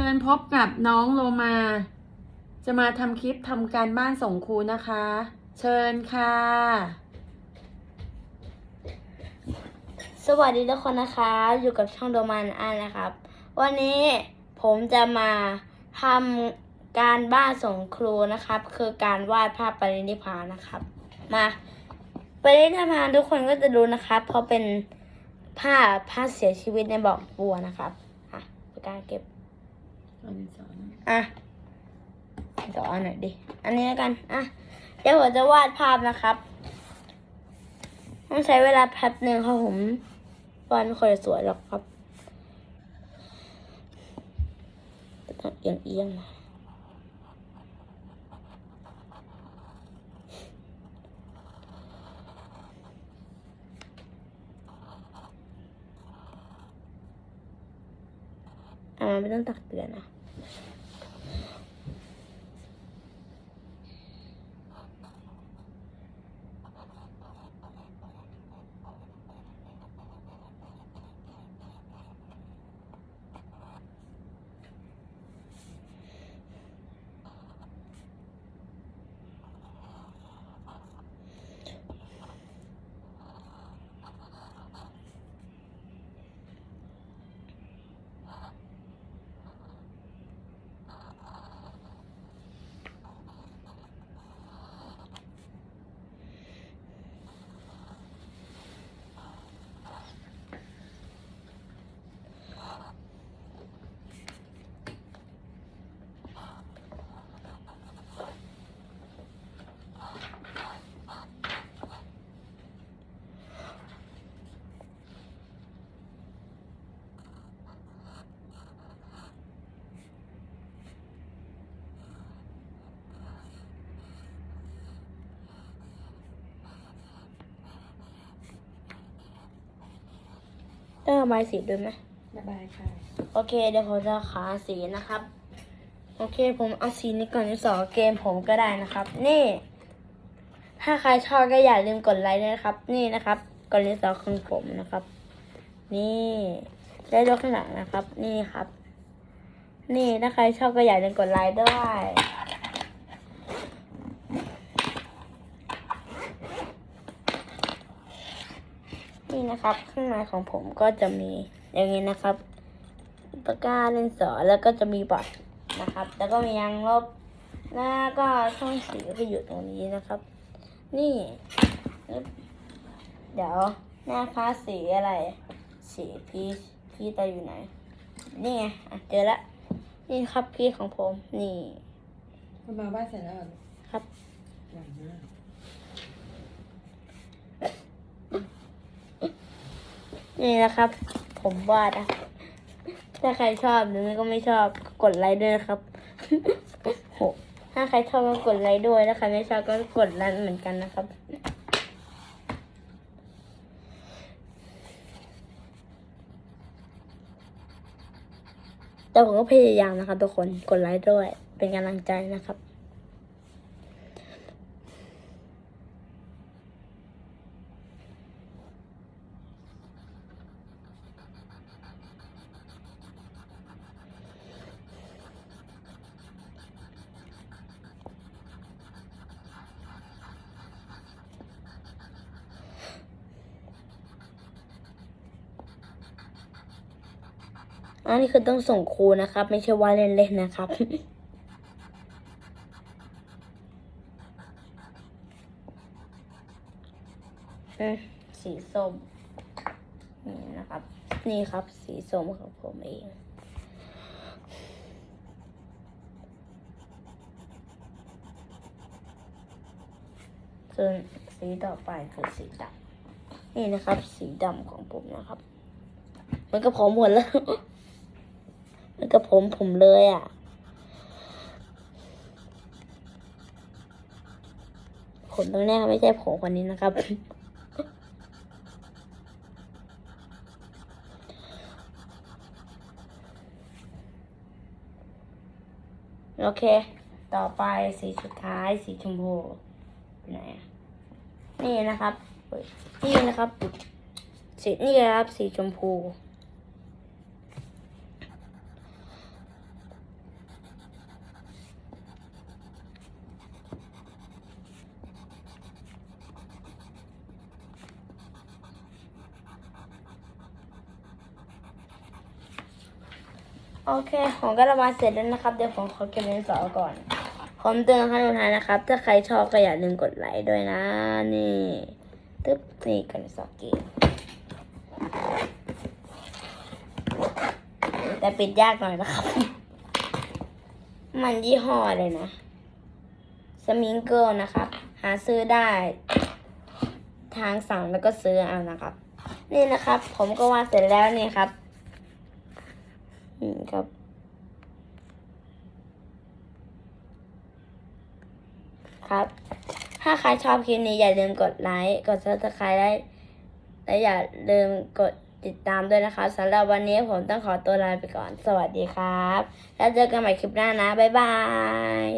ชิญพบกับน้องโลมา จะมาทำคลิปทำการบ้านส่งครูนะคะ เชิญค่ะ สวัสดีทุกคนนะคะ อยู่กับช่องโดมันอันนะครับ วันนี้ผมจะมาทำการบ้านส่งครูนะครับ คือการวาดภาพปรินิพานนะครับ มาปรินิพานทุกคนก็จะรู้นะครับเพราะเป็นภาพภาเสียชีวิตในบ่อบัวนะครับ อะปากกาเก็บ อะสอนหน่อยดิ อันนี้แล้วกัน อะ เดี๋ยวผมจะวาดภาพนะครับ ต้องใช้เวลาแป๊บหนึ่งครับผมวาดไม่ค่อยสวยหรอกครับต้องเอียงเอียงๆมา อ่า ไม่ต้องตักเตือนนะต้องระบายสีด้วยไหมระบายค่ะ โอเค เดี๋ยวผมจะขาสีนะครับ โอเค ผมเอาสีนี้ก่อนที่สองเกมผมก็ได้นะครับ นี่ ถ้าใครชอบก็อย่าลืมกดไลค์ด้วยนะครับ นี่นะครับกดลิสอของผมนะครับ นี่ได้ยกข้างหลังนะครับ นี่ครับ นี่ถ้าใครชอบก็อย่าลืมกดไลค์ด้วย นี่นะครับ ข้างในของผมก็จะมีอย่างนี้นะครับปากกาดินสอแล้วก็จะมีบอร์ดนะครับ แล้วก็มียางลบแล้วก็ช่องสีก็อยู่ตรงนี้นะครับ นี่เดี๋ยวหน้าฟ้าสีอะไร สีพีชพีชตาอยู่ไหน นี่ไงอะเจอละนี่ครับพีชของผม นี่คุณมาบ้านเสร็จแล้วเหรอครับ หวา นี่นะครับ ผมวาดนะถ้าใครชอบหรือไม่ก็ไม่ชอบกดไลค์ด้วยนะครับถ้าใครชอบก็กดไลค์ด้วยถ้าใครไม่ชอบก็กดไลค์เหมือนกันนะครับแต่ผมก็พยายามนะครับทุกคนกดไลค์ด้วยเป็นกำลังใจนะครับ อันนี้คือต้องส่งครูนะครับ ไม่ใช่ว่าเล่นๆนะครับ สีส้มนี่นะครับ นี่ครับ สีส้มของผมเองส่วนสีต่อไปคือสีดำนี่นะครับ สีดำของผมนะครับ มันก็ผมหมดแล้ว มันก็ผมผมเลยอะ ผมตรงนี้ไม่ใช่ผมคนนี้นะครับโอเค ต่อไปสีสุดท้ายสีชมพูไหนนี่นะครับ นี่นะครับ สีนี่ครับ สีชมพู โอเค ผมก็ระบายเสร็จแล้วนะครับ เดี๋ยวผมขอเก็บดินสอก่อนผมเตือนขั้นสุดท้ายนะครับ ถ้าใครชอบก็อย่าลืมกดไลค์ด้วยนะ นี่ตึ๊บนี่กันสองเกมแต่ปิดยากหน่อยนะครับ มันยี่ห้อเลยนะ สมิงเกิลนะครับ หาซื้อได้ ทางสั่งแล้วก็ซื้อเอานะครับ นี่นะครับ ผมก็วาดเสร็จแล้วนี่ครับ ครับ ครับ ถ้าใครชอบคลิปนี้อย่าลืมกดไลค์ กดซับสไครต์ได้และอย่าลืมกดติดตามด้วยนะคะสำหรับวันนี้ผมต้องขอตัวลาไปก่อน สวัสดีครับ แล้วเจอกันใหม่คลิปหน้านะ บ๊ายบาย